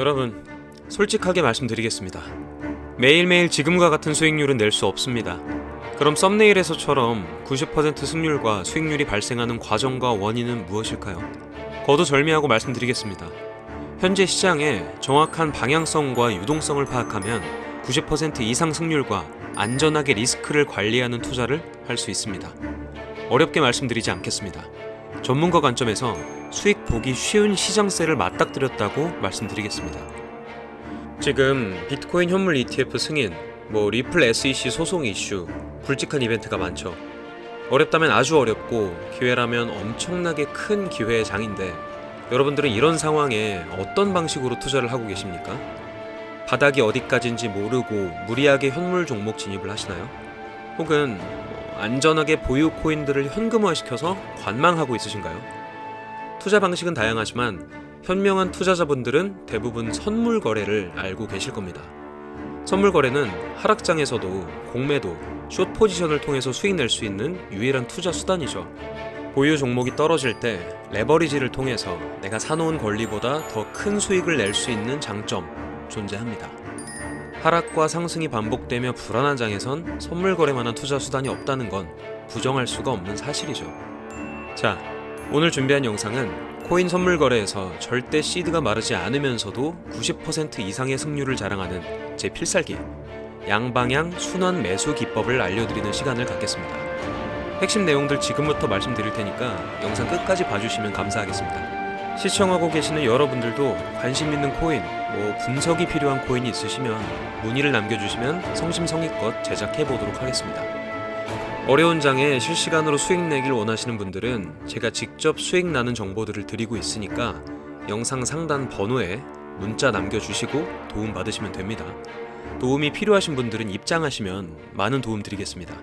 여러분, 솔직하게 말씀드리겠습니다. 매일매일 지금과 같은 수익률은 낼 수 없습니다. 그럼 썸네일에서처럼 90% 승률과 수익률이 발생하는 과정과 원인은 무엇일까요? 거두절미하고 말씀드리겠습니다. 현재 시장의 정확한 방향성과 유동성을 파악하면 90% 이상 승률과 안전하게 리스크를 관리하는 투자를 할 수 있습니다. 어렵게 말씀드리지 않겠습니다. 전문가 관점에서 수익 보기 쉬운 시장세를 맞닥뜨렸다고 말씀드리겠습니다. 지금 비트코인 현물 ETF 승인, 뭐 리플 SEC 소송 이슈, 굵직한 이벤트가 많죠. 어렵다면 아주 어렵고 기회라면 엄청나게 큰 기회의 장인데 여러분들은 이런 상황에 어떤 방식으로 투자를 하고 계십니까? 바닥이 어디까지인지 모르고 무리하게 현물 종목 진입을 하시나요? 혹은 뭐 안전하게 보유 코인들을 현금화시켜서 관망하고 있으신가요? 투자 방식은 다양하지만 현명한 투자자분들은 대부분 선물 거래를 알고 계실 겁니다. 선물 거래는 하락장에서도 공매도, 숏 포지션을 통해서 수익 낼 수 있는 유일한 투자 수단이죠. 보유 종목이 떨어질 때 레버리지를 통해서 내가 사놓은 권리보다 더 큰 수익을 낼 수 있는 장점 존재합니다. 하락과 상승이 반복되며 불안한 장에선 선물 거래만한 투자 수단이 없다는 건 부정할 수가 없는 사실이죠. 자, 오늘 준비한 영상은 코인 선물 거래에서 절대 시드가 마르지 않으면서도 90% 이상의 승률을 자랑하는 제 필살기 양방향 순환 매수 기법을 알려드리는 시간을 갖겠습니다. 핵심 내용들 지금부터 말씀드릴 테니까 영상 끝까지 봐주시면 감사하겠습니다. 시청하고 계시는 여러분들도 관심 있는 코인, 뭐 분석이 필요한 코인이 있으시면 문의를 남겨주시면 성심성의껏 제작해 보도록 하겠습니다. 어려운 장에 실시간으로 수익 내길 원하시는 분들은 제가 직접 수익 나는 정보들을 드리고 있으니까 영상 상단 번호에 문자 남겨주시고 도움 받으시면 됩니다. 도움이 필요하신 분들은 입장하시면 많은 도움 드리겠습니다.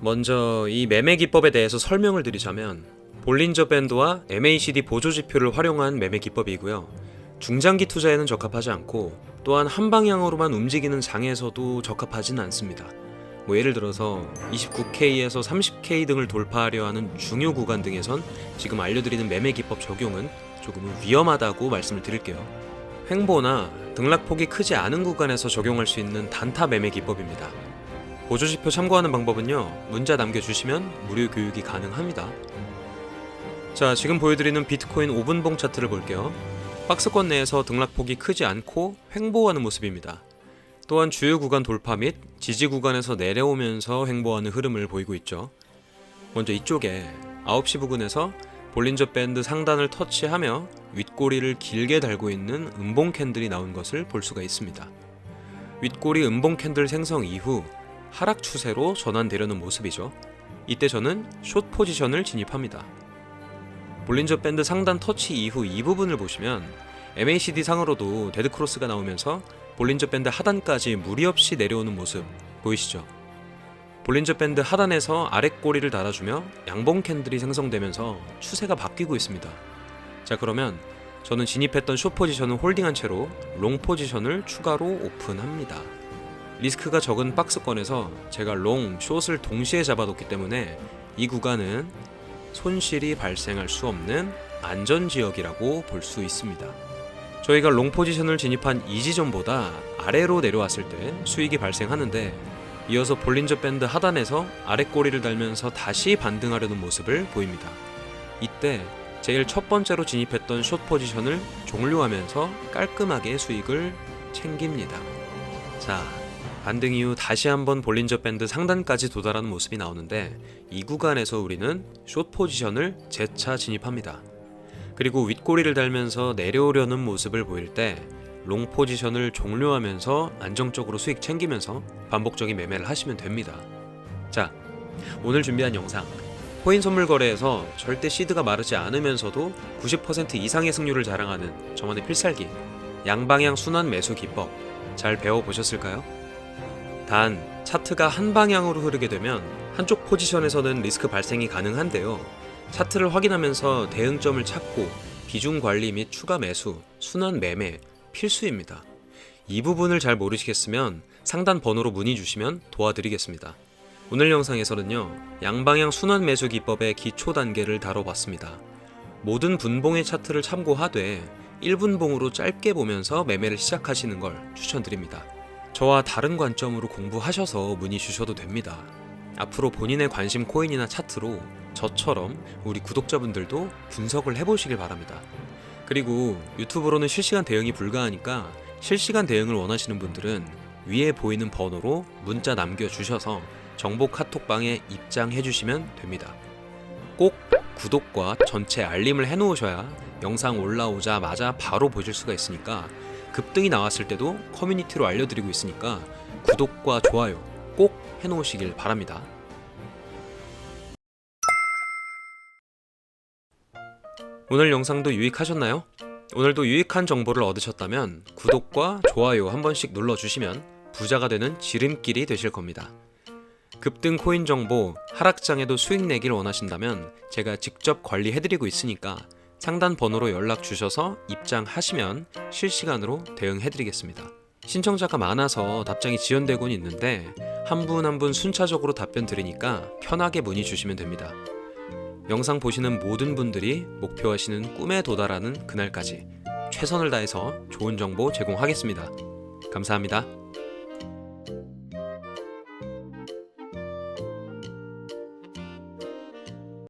먼저 이 매매 기법에 대해서 설명을 드리자면 볼린저 밴드와 MACD 보조 지표를 활용한 매매 기법이고요. 중장기 투자에는 적합하지 않고 또한 한 방향으로만 움직이는 장에서도 적합하지는 않습니다. 뭐 예를 들어서 29K에서 30K 등을 돌파하려 하는 중요 구간 등에선 지금 알려드리는 매매 기법 적용은 조금은 위험하다고 말씀을 드릴게요. 횡보나 등락폭이 크지 않은 구간에서 적용할 수 있는 단타 매매 기법입니다. 보조지표 참고하는 방법은요, 문자 남겨주시면 무료 교육이 가능합니다. 자, 지금 보여드리는 비트코인 5분봉 차트를 볼게요. 박스권 내에서 등락폭이 크지 않고 횡보하는 모습입니다. 또한 주요 구간 돌파 및 지지 구간에서 내려오면서 횡보하는 흐름을 보이고 있죠. 먼저 이쪽에 9시 부근에서 볼린저 밴드 상단을 터치하며 윗꼬리를 길게 달고 있는 음봉 캔들이 나온 것을 볼 수가 있습니다. 윗꼬리 음봉 캔들 생성 이후 하락 추세로 전환되려는 모습이죠. 이때 저는 숏 포지션을 진입합니다. 볼린저 밴드 상단 터치 이후 이 부분을 보시면 MACD 상으로도 데드크로스가 나오면서 볼린저 밴드 하단까지 무리 없이 내려오는 모습 보이시죠? 볼린저 밴드 하단에서 아랫꼬리를 달아주며 양봉 캔들이 생성되면서 추세가 바뀌고 있습니다. 자 그러면 저는 진입했던 숏 포지션을 홀딩한 채로 롱 포지션을 추가로 오픈합니다. 리스크가 적은 박스권에서 제가 롱, 숏을 동시에 잡아뒀기 때문에 이 구간은 손실이 발생할 수 없는 안전 지역이라고 볼 수 있습니다. 저희가 롱 포지션을 진입한 이 지점보다 아래로 내려왔을 때 수익이 발생하는데 이어서 볼린저 밴드 하단에서 아랫꼬리를 달면서 다시 반등하려는 모습을 보입니다. 이때 제일 첫 번째로 진입했던 숏 포지션을 종료하면서 깔끔하게 수익을 챙깁니다. 자, 반등 이후 다시 한번 볼린저 밴드 상단까지 도달하는 모습이 나오는데 이 구간에서 우리는 숏 포지션을 재차 진입합니다. 그리고 윗꼬리를 달면서 내려오려는 모습을 보일 때 롱 포지션을 종료하면서 안정적으로 수익 챙기면서 반복적인 매매를 하시면 됩니다. 자, 오늘 준비한 영상 코인 선물 거래에서 절대 시드가 마르지 않으면서도 90% 이상의 승률을 자랑하는 저만의 필살기 양방향 순환 매수 기법 잘 배워보셨을까요? 단 차트가 한 방향으로 흐르게 되면 한쪽 포지션에서는 리스크 발생이 가능한데요. 차트를 확인하면서 대응점을 찾고 비중 관리 및 추가 매수, 순환 매매 필수입니다. 이 부분을 잘 모르시겠으면 상단 번호로 문의 주시면 도와드리겠습니다. 오늘 영상에서는요, 양방향 순환 매수 기법의 기초 단계를 다뤄봤습니다. 모든 분봉의 차트를 참고하되 1분봉으로 짧게 보면서 매매를 시작하시는 걸 추천드립니다. 저와 다른 관점으로 공부하셔서 문의 주셔도 됩니다. 앞으로 본인의 관심 코인이나 차트로 저처럼 우리 구독자분들도 분석을 해보시길 바랍니다. 그리고 유튜브로는 실시간 대응이 불가하니까 실시간 대응을 원하시는 분들은 위에 보이는 번호로 문자 남겨주셔서 정보 카톡방에 입장해 주시면 됩니다. 꼭 구독과 전체 알림을 해놓으셔야 영상 올라오자마자 바로 보실 수가 있으니까 급등이 나왔을 때도 커뮤니티로 알려드리고 있으니까 구독과 좋아요 꼭 해놓으시길 바랍니다. 오늘 영상도 유익하셨나요? 오늘도 유익한 정보를 얻으셨다면 구독과 좋아요 한 번씩 눌러주시면 부자가 되는 지름길이 되실 겁니다. 급등 코인 정보, 하락장에도 수익 내길 원하신다면 제가 직접 관리해드리고 있으니까 상단 번호로 연락 주셔서 입장하시면 실시간으로 대응해드리겠습니다. 신청자가 많아서 답장이 지연되곤 있는데 한분 한분 순차적으로 답변 드리니까 편하게 문의 주시면 됩니다. 영상 보시는 모든 분들이 목표하시는 꿈에 도달하는 그날까지 최선을 다해서 좋은 정보 제공하겠습니다. 감사합니다.